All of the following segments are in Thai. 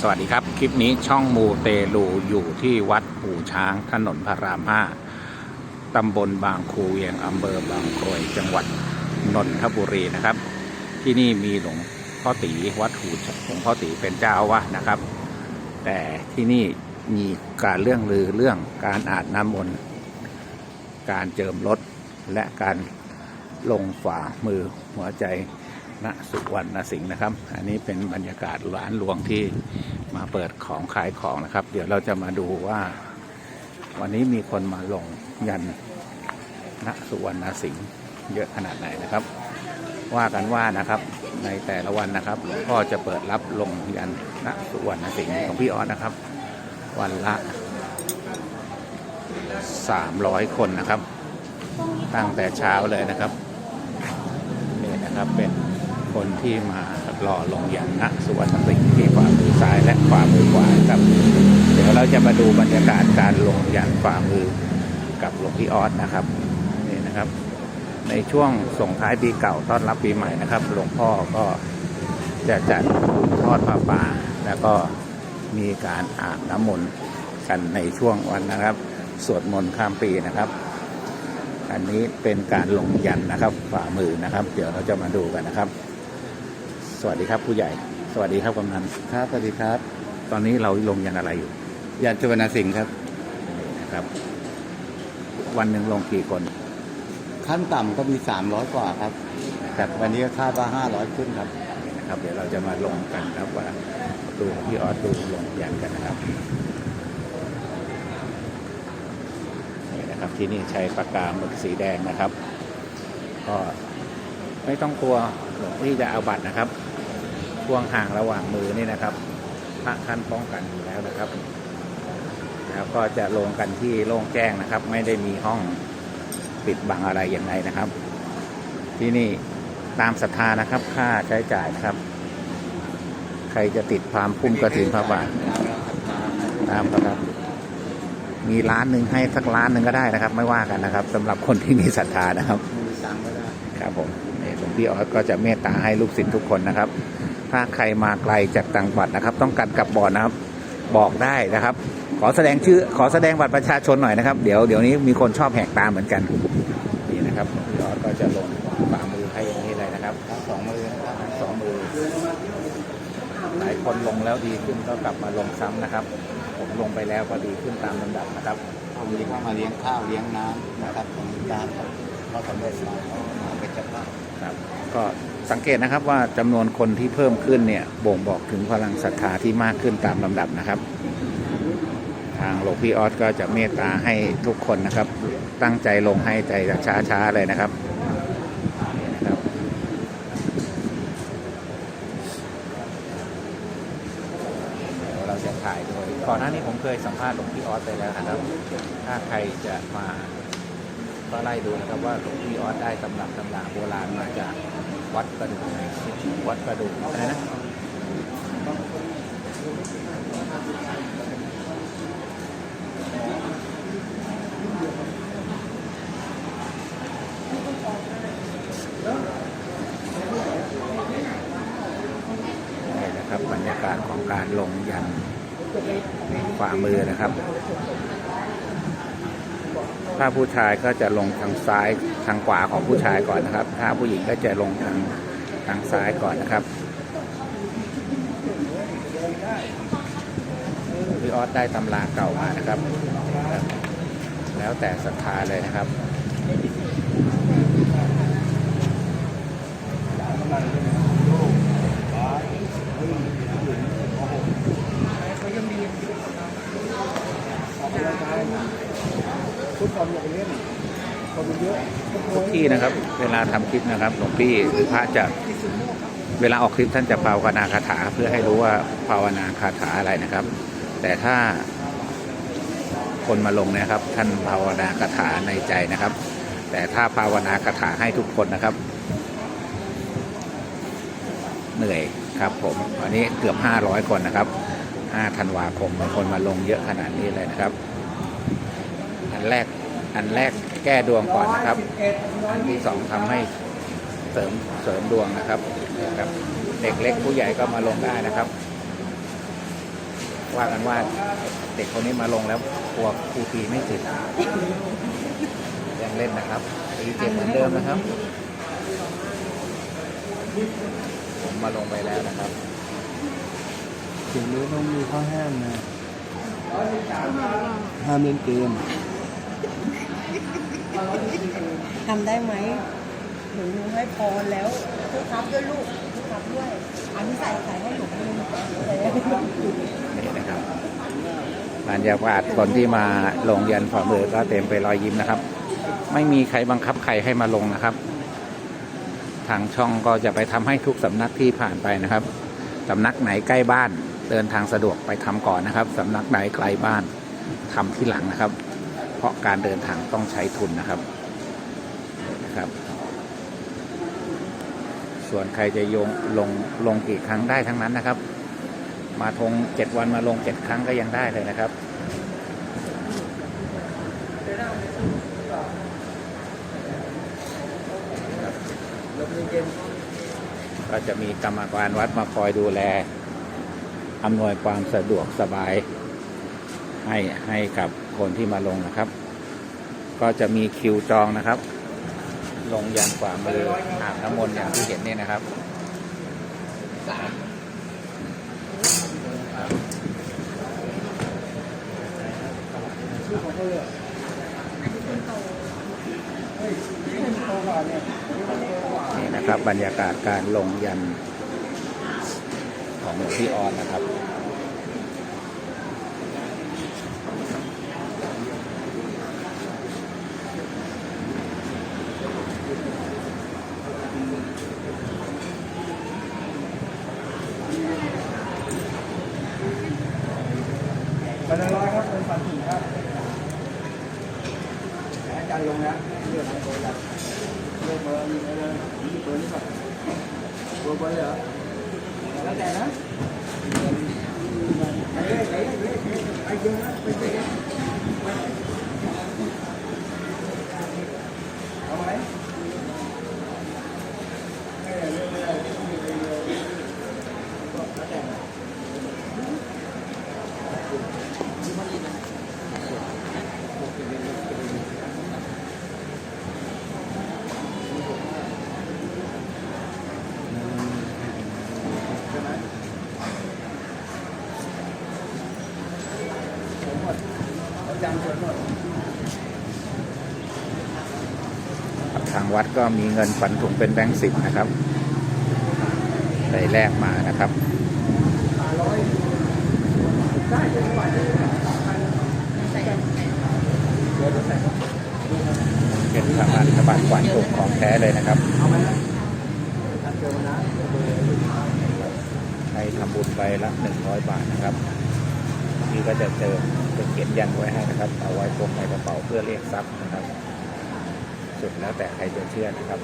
สวัสดีครับ คลิปนี้ช่องมูเตลูอยู่ที่วัดปูช้างถนนพระรามห้าตำบลบางคูเวียงอำเภอบางกรวยจังหวัดนนทบุรีนะครับ ที่นี่มีหลวงพ่อตีวัดหูหลวงพ่อตีเป็นเจ้าอาวาสนะครับ แต่ที่นี่มีการเรื่องลือเรื่องการอาบน้ำมนต์การเจิมรถและการลงฝ่ามือหัวใจ ณสุวรรณสิงห์นะครับ อันนี้เป็นบรรยากาศร้านหลวงที่มาเปิดของขายของนะครับ เดี๋ยวเราจะมาดูว่า วันนี้มีคนมาลงยันณสุวรรณสิงห์เยอะขนาดไหนนะครับ ว่ากันว่านะครับในแต่ละวันนะครับหลวงพ่อจะเปิดรับลงยันณสุวรรณสิงห์ของพี่ออสนะครับ วันละ 300 คนนะครับ ตั้งแต่เช้าเลยนะครับนี่นะครับเป็น คนที่มารอลงยันณสุวรรณสิงที่ฝ่ามือซ้ายและฝ่ามือขวาครับ เดี๋ยวเราจะมาดูบรรยากาศการลงยันฝ่ามือกับหลวงพี่ออสนะครับนี่นะครับ ในช่วงส่งท้ายปีเก่าต้อนรับปีใหม่นะครับหลวงพ่อก็จะจัดทอดผ้าป่า แล้วก็มีการอาบน้ำมนต์กันในช่วงวันนะครับ สวดมนต์ข้ามปีนะครับ อันนี้เป็นการลงยันนะครับฝ่ามือนะครับ เดี๋ยวเราจะมาดูกันนะครับ วัสดีครับ ผู้ใหญ่ สวัสดีครับกำนันครับสวัสดีครับ ตอนนี้เราลงยันอะไรอยู่ยานจุวรรณสิงห์ครับนะครับ วันหนึ่งลงกี่คน ขั้นต่ำก็มี 300 กว่าครับแต่วันนี้ก็คาดว่า 500 ขึ้นครับ นะครับเดี๋ยวเราจะมาลงกันครับว่าดูพี่ออสดูลงยันกันนะครับนี่นะครับที่นี่ใช้ปากกาหมึกสีแดงนะครับ ก็ไม่ต้องกลัวหลวงพี่จะเอาบัตรนะครับ ช่วงห่างระหว่างมือนี่นะครับพระท่านป้องกันอยู่แล้วนะครับ แล้วก็จะลงกันที่โล่งแจ้งนะครับ ไม่ได้มีห้องปิดบังอะไรอย่างไรนะครับ ที่นี่ตามศรัทธานะครับ ค่าใช้จ่ายนะครับ ใครจะติดความพุ่มกระถินพระบาทตามครับมีร้านหนึ่งให้สักร้านหนึ่งก็ได้นะครับ ไม่ว่ากันนะครับสำหรับคนที่มีศรัทธานะครับครับผมหลวงพี่ออสก็จะเมตตาให้ลูกศิษย์ทุกคนนะครับ ถ้าใครมาไกลจากต่างจังหวัดนะครับ ต้องการกลับบ่อนนะครับ บอกได้นะครับ ขอแสดงชื่อขอแสดงบัตรประชาชนหน่อยนะครับ เดี๋ยวเดี๋ยวนี้มีคนชอบแหกตามเหมือนกันนี่นะครับหลวงพี่ออสก็จะลงฝ่ามือให้อย่างนี้เลยนะครับทั้งสองมือนะครับทั้งสองมือหลายคนลงแล้วดีขึ้นก็กลับมาลงซ้ำนะครับ ผมลงไปแล้วก็ดีขึ้นตามลำดับนะครับมีเข้ามาเลี้ยงข้าวเลี้ยงน้ำนะครับของการเขาสำเร็จมาเขาเป็นเจ้าภาพครับก็ สังเกตนะครับว่าจำนวนคนที่เพิ่มขึ้นเนี่ยบ่งบอกถึงพลังศรัทธาที่มากขึ้นตามลำดับนะครับ ทางหลวงพี่ออสก็จะเมตตาให้ทุกคนนะครับ ตั้งใจลงให้ใจช้าๆเลยนะครับเดี๋ยวเราจะถ่ายโดยก่อนหน้านี้ผมเคยสัมภาษณ์หลวงพี่ออสไปแล้วนะครับ ถ้าใครจะมาก็ไล่ดูนะครับว่าหลวงพี่ออสได้ตำรับตำราโบราณมาจาก วัดประดูไหนวัดประดูกอะไรนะนี่นะครับบรรยากาศของการลงยันฝ่ามือนะครับ ถ้าผู้ชายก็จะลงทางซ้ายทางขวาของผู้ชายก่อนนะครับ ถ้าผู้หญิงก็จะลงทางทางซ้ายก่อนนะครับพี่ออสได้ตำราเก่ามานะครับ แล้วแต่ศรัทธาเลยนะครับ ทุกคนอยากเล่นคนเยอะทุกที่นะครับ เวลาทำคลิปนะครับหลวงพี่หรือพระจะเวลาออกคลิปท่านจะภาวนาคาถาเพื่อให้รู้ว่าภาวนาคาถาอะไรนะครับ แต่ถ้าคนมาลงนะครับ ท่านภาวนาคาถาในใจนะครับ แต่ถ้าภาวนาคาถาให้ทุกคนนะครับ เหนื่อยครับผมวันนี้เกือบ 500 คนนะครับ5ธันวาคมคนมาลงเยอะขนาดนี้เลยนะครับ แรก อันแรกแก้ดวงก่อนนะครับ อันที่สองทำให้เสริมเสริมดวงนะครับนะครับ เด็กเล็กผู้ใหญ่ก็มาลงได้นะครับว่ากันว่าเด็กคนนี้มาลงแล้วกลัวครูตีไม่ติดยังเล่นนะครับตีเจ็บเหมือนเดิมนะครับ ผมมาลงไปแล้วนะครับถึงนี้ต้องมีข้อห้ามนะห้ามเล่นเกม ทำได้ไหมหนูให้พรแล้วทุกครับด้วยลูกทุกครับด้วยอันนี้ใส่ใส่ให้หนูนึงใส่ให้หนูนี่นะครับบรรยากาศคนที่มาลงยันฝ่ามือก็เต็มไปรอยยิ้มนะครับ ไม่มีใครบังคับใครให้มาลงนะครับ ทางช่องก็จะไปทำให้ทุกสำนักที่ผ่านไปนะครับสำนักไหนใกล้บ้านเดินทางสะดวกไปทำก่อนนะครับสำนักไหนไกลบ้านทำที่หลังนะครับ เพราะการเดินทางต้องใช้ทุนนะครับ นะครับ ส่วนใครจะยงลงลงกี่ครั้งได้ทั้งนั้นนะครับ มาทงเจ็ดวันมาลงเจ็ดครั้งก็ยังได้เลยนะครับก็จะมีกรรมการวัดมาคอยดูแลอำนวยความสะดวกสบาย ให้ให้กับคนที่มาลงนะครับ ก็จะมีคิวจองนะครับ ลงยันฝ่ามืออาบน้ำมนต์อย่างที่เห็นนี่นะครับนี่นะครับบรรยากาศการลงยันของหลวงพี่ออนนะครับ พันร้อยครับเป็นพันถึงครับอาจารย์ลงนะเรื่องอะไรตัวละ เรื่องเบอร์มีอะไรมีตัวนี้ก่อนตัวเบอร์เหรอแล้วแต่นะไปเลยไปเลยไปเยอะนะไปเยอะเอาไหมไม่ได้เรื่องไม่ได้ไม่ได้แล้วแต่นะ ทาง วัดก็มีเงินฝันถุงเป็นแบงค์สิบนะครับได้แลกมานะครับเป็นสถาบันสบันขวัญถุงของแท้เลยนะครับใครทำบุญไปละหนึ่งร้อยบาทนะครับนี่ก็จะเจอจะเขียนยันไว้ให้นะครับ เอาไว้พกในกระเป๋าเพื่อเรียกทรัพย์นะครับ สุดแล้วแต่ใครจะเชื่อนะครับ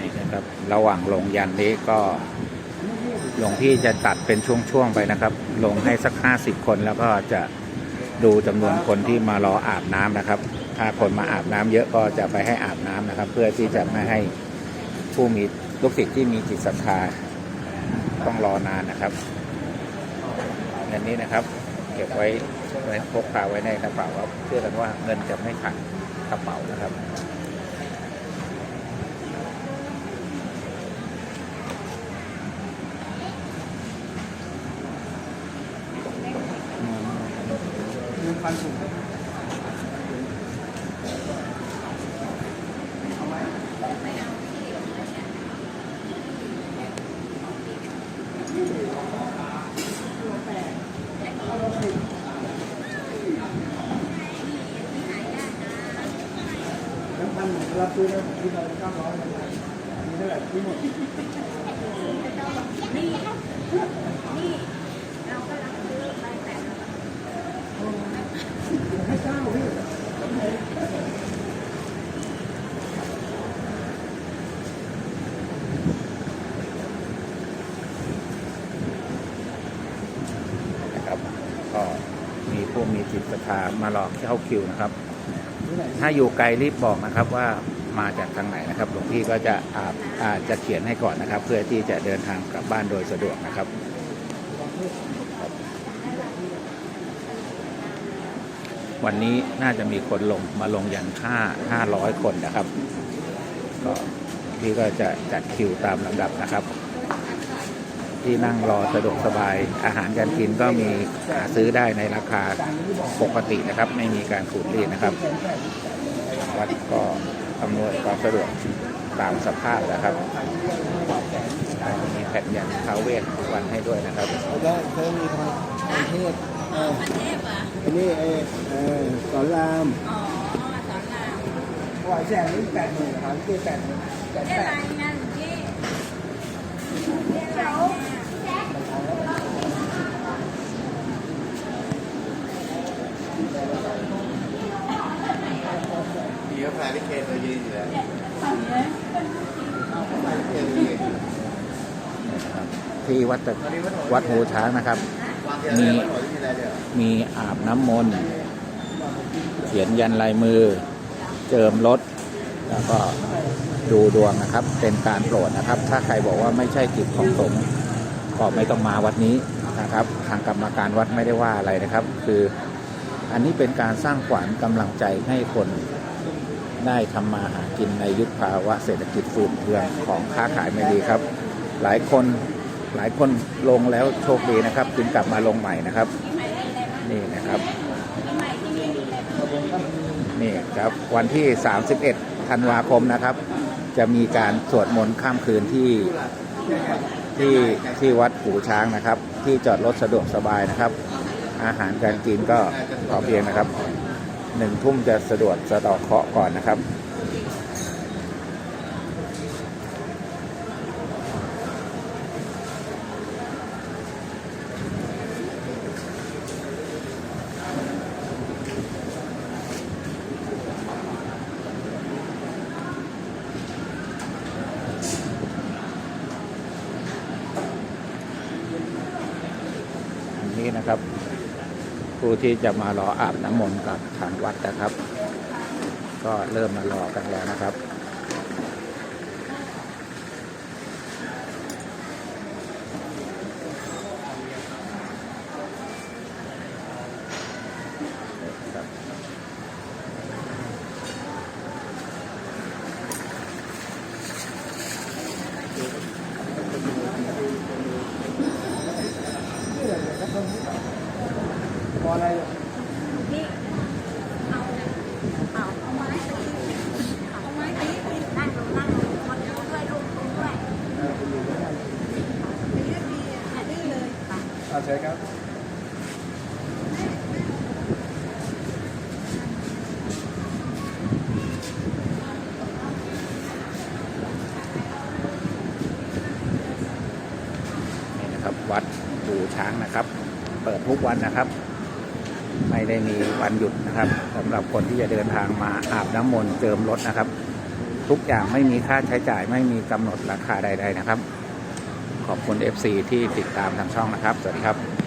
นี่นะค ระหว่างลงยันนี้ก็หลวงพี่จะตัดเป็นช่วงๆไปนะครับ ลงให้สักห้าสิบคนแล้วก็จะดูจำนวนคนที่มารออาบน้ำนะครับ ถ้าคนมาอาบน้ำเยอะก็จะไปให้อาบน้ำนะครับ เพื่อที่จะไม่ให้ผู้มีลูกศิษย์ที่มีจิตศรัทธาต้องรอนานนะครับเงินนี้นะครับ เก็บไว้ไว้พกพาไว้ในกระเป๋าครับเชื่อกันว่าเงินจะไม่ขาดกระเป๋านะครับ ปันสุงรับซื้อได้ผมที่เราเก้าร้อยเลยมีเท่าไหร่ที่หมด นะครับก็มีผู้มีจิตศรัทธามารอเข้าคิวนะครับที่ไหนถ้าอยู่ไกลรีบบอกนะครับว่ามาจากทางไหนนะครับหลวงพี่ก็จะอาจอาจจะเขียนให้ก่อนนะครับ เพื่อที่จะเดินทางกลับบ้านโดยสะดวกนะครับ วันนี้น่าจะมีคนลงมาลงยันค่า 500 คนนะครับ ก็พี่ก็จะจัดคิวตามลำดับนะครับ ที่นั่งรอสะดวกสบายอาหารการกินก็มีหาซื้อได้ในราคาปกตินะครับ ไม่มีการขูดรีดนะครับวัดก็อำนวยความสะดวกตามสภาพนะครับ มีแผ่นยันท้าเวททุกวันให้ด้วยนะครับได้เคยมีทางเทศ เออประเทศเหรออันนี้เออเออสอนรามอ๋อสอนรามถวายแสนนี่แปดหมื่นถามเกี่แปดหมื่นแปดเรียแปกดรายงานที่เรียกรายงานมีกาแฟที่เคนเรายืนอยู่แล้วกาแฟที่เคนเรายืนที่วัดตะวัดหูช้างนะครับ วางเทียนอะไรวัดหัวที่ มีอาบน้ำมนต์ เขียนยันลายมือ เจิมรถ แล้วก็ดูดวงนะครับ เป็นการโปรดนะครับ ถ้าใครบอกว่าไม่ใช่กิจของสงฆ์ก็ไม่ต้องมาวัดนี้นะครับ ทางกรรมการวัดไม่ได้ว่าอะไรนะครับ คืออันนี้เป็นการสร้างขวัญกำลังใจให้คนได้ทำมาหากินในยุคภาวะเศรษฐกิจฝืดเคืองของค้าขายไม่ดีครับ หลายคนหลายคนลงแล้วโชคดีนะครับจึงกลับมาลงใหม่นะครับ นี่นะครับนี่ครับวันที่ 31 ธันวาคมนะครับ จะมีการสวดมนต์ข้ามคืนที่ที่ที่วัดหูช้างนะครับ ที่จอดรถสะดวกสบายนะครับ อาหารการกินก็พอเพียงนะครับหนึ่งทุ่มจะสะดวกสะดอกเคาะก่อนนะครับ อั นนี้นะครับ ผู้ที่จะมารออาบน้ำมนต์กับทางวัดนะครับ ก็เริ่มมารอกันแล้วนะครับ พออะไร นี่เอาเอาเอาไม้ตีเอาไม้ตีนั่งลงนั่งลงคนดูด้วยลูกดูด้วย เออคุณอยู่ด้วยกัน ดื้อดีอะดื้อเลยไป เอาใช่ครับ นี่นะครับ วัดปูช้างนะครับ เปิดทุกวันนะครับ ไม่ได้มีวันหยุดนะครับสำหรับคนที่จะเดินทางมาอาบน้ำมนต์เจิมรถนะครับ ทุกอย่างไม่มีค่าใช้จ่ายไม่มีกำหนดราคาใด ๆนะครับ ขอบคุณ FC ที่ติดตามทางช่องนะครับ สวัสดีครับ